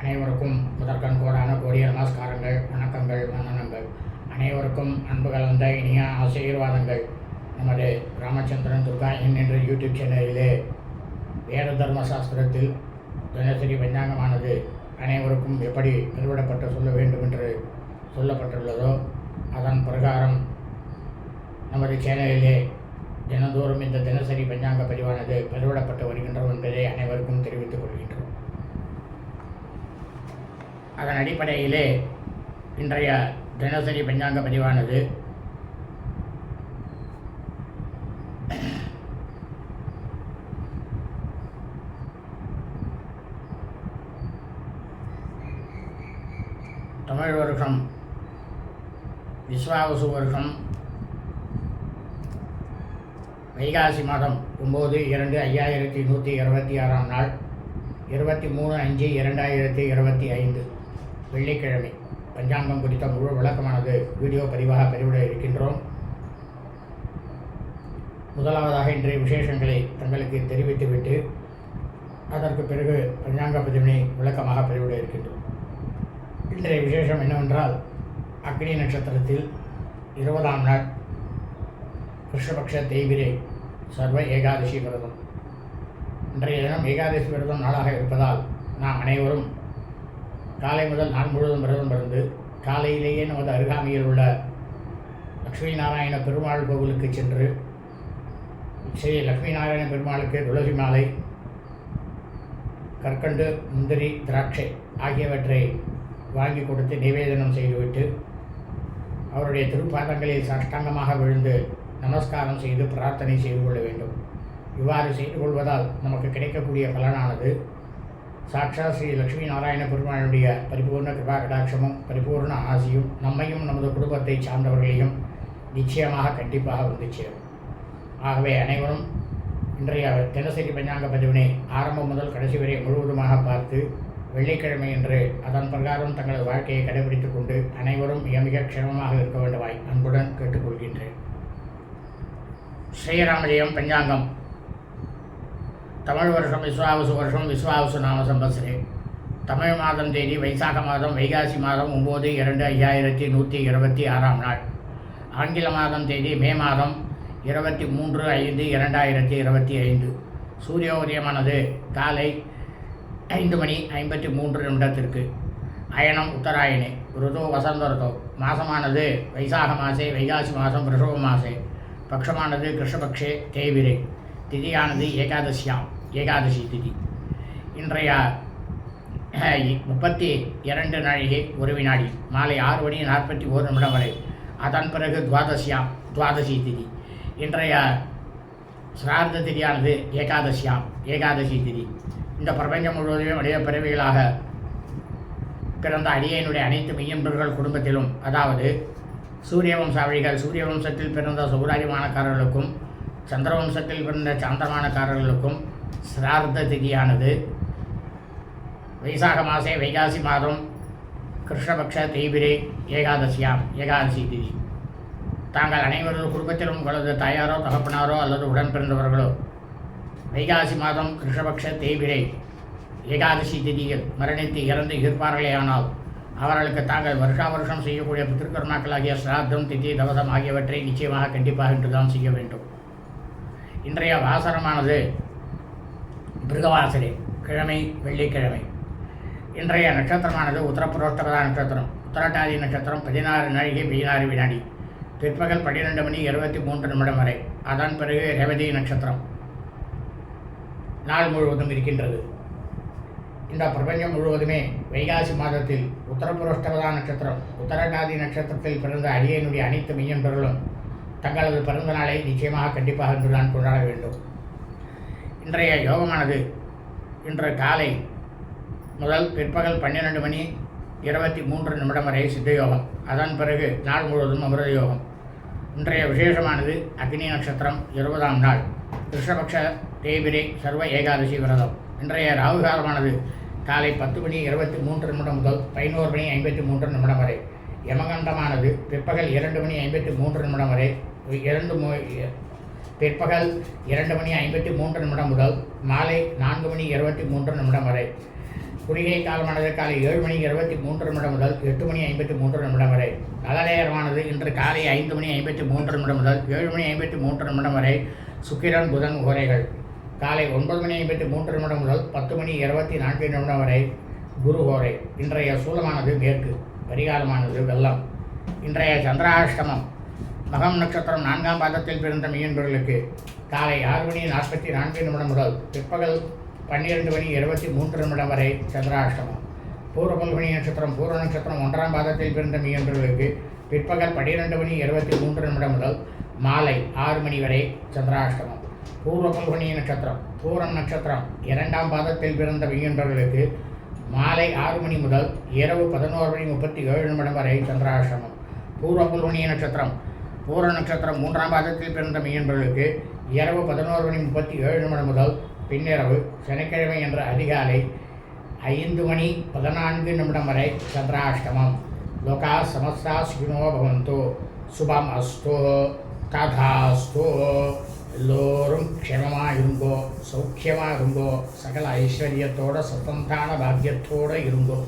அனைவருக்கும் முதற்கண் கோடான கோடிய நமஸ்காரங்கள் வணக்கங்கள் வந்தனங்கள் அனைவருக்கும் அன்பு கலந்த இனிய ஆசீர்வாதங்கள். நமது ராமச்சந்திரன் துர்கா என் என்ற யூடியூப் சேனலிலே வேத தர்ம சாஸ்திரத்தில் தினசரி பஞ்சாங்கமானது அனைவருக்கும் எப்படி நிறுவிடப்பட்டு சொல்ல வேண்டும் என்று சொல்லப்பட்டுள்ளதோ அதன் பிரகாரம் நமது சேனலிலே தினந்தோறும் இந்த தினசரி பஞ்சாங்க பதிவானது பதிவிடப்பட்டு வருகின்றோம் என்பதை அனைவருக்கும் தெரிவித்துக் கொள்கின்றோம். அதன் அடிப்படையிலே இன்றைய தினசரி பஞ்சாங்க பதிவானது. தமிழ் வருஷம் விஸ்வாவசு வருஷம் வைகாசி மாதம் ஒம்பது இரண்டு ஐயாயிரத்தி நூற்றி இருபத்தி ஆறாம் நாள் இருபத்தி மூணு அஞ்சு இரண்டாயிரத்தி இருபத்தி ஐந்து. வெள்ளிக்கிழமை. பஞ்சாங்கம் குறித்த முழு விளக்கமானது வீடியோ பதிவாக பதிவிட இருக்கின்றோம். முதலாவதாக இன்றைய விசேஷங்களை தங்களுக்கு தெரிவித்துவிட்டு அதற்கு பிறகு பஞ்சாங்க பதிவினை விளக்கமாக பதிவிட இருக்கின்றோம். இன்றைய விசேஷம் என்னவென்றால் அக்னி நட்சத்திரத்தில் இருபதாம் நாள் கிருஷ்ணபக்ஷ தெய்விரே சர்வ ஏகாதசி விரதம். இன்றைய தினம் ஏகாதசி விரதம் நாளாக இருப்பதால் நாம் அனைவரும் காலை முதல் நான் முழுவதும் விரதம் இருந்து காலையிலேயே நமது அருகாமையில் உள்ள லக்ஷ்மி நாராயண பெருமாள் கோவிலுக்கு சென்று ஸ்ரீ லக்ஷ்மி நாராயண பெருமாளுக்கு துளசி மாலை கற்கண்டு முந்திரி திராட்சை ஆகியவற்றை வாங்கி கொடுத்து நிவேதனம் செய்துவிட்டு அவருடைய திருப்பாதங்களில் சாஷ்டாங்கமாக விழுந்து நமஸ்காரம் செய்து பிரார்த்தனை செய்து கொள்ள வேண்டும். இவ்வாறு செய்து கொள்வதால் நமக்கு கிடைக்கக்கூடிய பலனானது சாட்சா ஸ்ரீ லக்ஷ்மி நாராயண பெருமானுடைய பரிபூர்ண கிருபா கடாட்சமும் பரிபூர்ண ஆசியும் நம்மையும் நமது குடும்பத்தை சார்ந்தவர்களையும் நிச்சயமாக கண்டிப்பாக வந்து சேரும். ஆகவே அனைவரும் இன்றைய தினசரி பஞ்சாங்க பதிவினை ஆரம்பம் முதல் கடைசி வரை முழுவதுமாக பார்த்து வெள்ளிக்கிழமை என்று அதன் பிரகாரம் தங்களது வாழ்க்கையை கடைபிடித்துக் கொண்டு அனைவரும் மிக மிக க்ஷமமாக இருக்க வேண்டுமாய் அன்புடன் கேட்டுக்கொள்கின்றேன். ஸ்ரீராமஜெயம் பஞ்சாங்கம். தமிழ் வருஷம் விஸ்வாவசு வருஷம் விஸ்வாவசு நாம சம்பத்சரே. தமிழ் மாதம் தேதி வைசாக மாதம் வைகாசி மாதம் ஒம்பது இரண்டு ஐயாயிரத்தி நூற்றி இருபத்தி ஆறாம் நாள். ஆங்கில மாதம் தேதி மே மாதம் இருபத்தி மூன்று ஐந்து இரண்டாயிரத்தி இருபத்தி ஐந்து. சூரிய உதயமானது காலை ஐந்து மணி ஐம்பத்தி மூன்று நிமிடத்திற்கு. அயனம் உத்தராயணே ருதோ வசந்த ருதோ. மாசமானது வைசாக மாசே வைகாசி மாதம் ரிஷப மாசே. பக்ஷமானது கிருஷ்ணபக்ஷே தேவிரே திதியானது ஏகாதசியாம். ஏகாதசி திதி இன்றைய முப்பத்தி இரண்டு நாழிகை ஒரு வினாடி மாலை ஆறு மணி நாற்பத்தி ஒரு நிமிடம் வரை. அதன் பிறகு துவாதசியாம் துவாதசி திதி இன்றைய சிரார்த்த திதியானது ஏகாதசியாம் ஏகாதசி திதி இந்த பிரபஞ்சம் முழுவதுமே மனித பிறவிகளாக பிறந்த அடியனுடைய அனைத்து மெய்யன்பர்கள் குடும்பத்திலும் அதாவது சூரிய வம்சாவளிகள் சூரிய வம்சத்தில் பிறந்த சௌராஜமானக்காரர்களுக்கும் சந்திர வம்சத்தில் பிறந்த சாந்தமானக்காரர்களுக்கும் சிரார்த்த திதியானது வைசாக மாசே வைகாசி மாதம் கிருஷ்ணபக்ஷ தேய்பிரே ஏகாதசியாம் ஏகாதசி திதி. தாங்கள் அனைவரது குடும்பத்திலும் உங்களது தாயாரோ தகப்பனாரோ அல்லது உடன் பிறந்தவர்களோ வைகாசி மாதம் கிருஷ்ணபக்ஷ தேய்பிரை ஏகாதசி திதியில் மரணித்து இறந்து இருப்பார்களேயானால் அவர்களுக்கு தாங்கள் வருஷா வருஷம் செய்யக்கூடிய பித்திருக்கர்மாக்களாகிய சிராத்தம் திதி தவசம் ஆகியவற்றை நிச்சயமாக கண்டிப்பாக இன்றுதான் செய்ய வேண்டும். இன்றைய வாசனமானது மிருகவாசலே கிழமை வெள்ளிக்கிழமை. இன்றைய நட்சத்திரமானது உத்தரப்புரோஷ்டகதா நட்சத்திரம். உத்தரட்டாதி நட்சத்திரம் பதினாறு நாழிகை பதினாறு வினாடி. பிற்பகல் பன்னிரெண்டு மணி இருபத்தி மூன்று நிமிடம் வரை. அதன் பிறகு ரேவதி நட்சத்திரம். நாள் முழுவதும் இருக்கின்றது. இந்த பிரபஞ்சம் முழுவதுமே வைகாசி மாதத்தில் உத்தரபுரோஷ்டகதா நட்சத்திரம் உத்தரடாதி நட்சத்திரத்தில் பிறந்த அடியனுடைய அனைத்து மெய்யன்பர்களும் தங்களது பிறந்த நாளை நிச்சயமாக கண்டிப்பாக இன்றுதான் கொண்டாட வேண்டும். இன்றைய யோகமானது. இன்று காலை முதல் பிற்பகல் பன்னிரெண்டு மணி இருபத்தி மூன்று நிமிடம் வரை சித்த யோகம். அதன் பிறகு நாள் முழுவதும் அமிர்த யோகம். இன்றைய விசேஷமானது அக்னி நட்சத்திரம் இருபதாம் நாள். கிருஷ்ணபக்ஷ தேய்பிரை சர்வ ஏகாதசி விரதம். இன்றைய ராகுகாலமானது காலை பத்து மணி இருபத்தி மூன்று நிமிடம் முதல் பதினோரு மணி ஐம்பத்தி மூன்று நிமிடம் வரை. யமகண்டமானது பிற்பகல் இரண்டு மணி ஐம்பத்தி மூன்று நிமிடம் வரை. இரண்டு பிற்பகல் இரண்டு மணி ஐம்பத்தி மூன்று நிமிடம் முதல் மாலை நான்கு மணி இருபத்தி மூன்று நிமிடம் வரை. குளிகை காலமானது காலை ஏழு மணி இருபத்தி மூன்று நிமிடம் முதல் எட்டு மணி ஐம்பத்தி மூன்று நிமிடம் வரை. நலநேரமானது இன்று காலை ஐந்து மணி ஐம்பத்தி மூன்று நிமிடம் முதல் ஏழு மணி ஐம்பத்தி மூன்று நிமிடம் வரை சுக்கிரன் புதன் உரைகள் காலை ஒன்பது மணி ஐம்பத்தி மூன்று நிமிடம் முதல் பத்து மணி இருபத்தி நான்கு நிமிடம் வரை குரு ஓரை இன்றைய சூலமானது மேற்கு பரிகாலமானது வெள்ளம். இன்றைய சந்திராஷ்டமம் மகம் நட்சத்திரம் நான்காம் பாதத்தில் பிறந்த மீன்பர்களுக்கு காலை ஆறு மணி நாற்பத்தி நான்கு நிமிடம் முதல் பிற்பகல் பன்னிரெண்டு மணி இருபத்தி மூன்று நிமிடம் வரை சந்திராஷ்டமம். பூர்வ நட்சத்திரம் பூர்வ நட்சத்திரம் ஒன்றாம் பாதத்தில் பிறந்த மீன்பர்களுக்கு பிற்பகல் பன்னிரெண்டு மணி இருபத்தி மூன்று நிமிடம் முதல் மாலை ஆறு மணி வரை சந்திராஷ்டமம். பூர்வ பல்குனி நட்சத்திரம் பூரம் நட்சத்திரம் இரண்டாம் பாதத்தில் பிறந்த மீன்பர்களுக்கு மாலை ஆறு மணி முதல் இரவு பதினோரு மணி முப்பத்தி ஏழு நிமிடம் வரை சந்திராஷ்டமம். பூர்வ பல்குனி நட்சத்திரம் பூர நட்சத்திரம் மூன்றாம் பாதத்தில் பிறந்த மீன்பர்களுக்கு இரவு பதினோரு மணி முப்பத்தி ஏழு நிமிடம் முதல் பின்னிரவு சனிக்கிழமை என்ற அதிகாலை ஐந்து மணி பதினான்கு நிமிடம் வரை சந்திராஷ்டமம். லோகா சமஸ்தா சுகினோ பவந்தோ. சுபம் அஸ்தோ. ததாஸ்தோ. எல்லோரும் க்ஷமமாக இருங்கோ சௌக்கியமாக இருங்கோ சகல ஐஸ்வர்யத்தோட சுதந்தான பாக்கியத்தோடு இருங்கோ.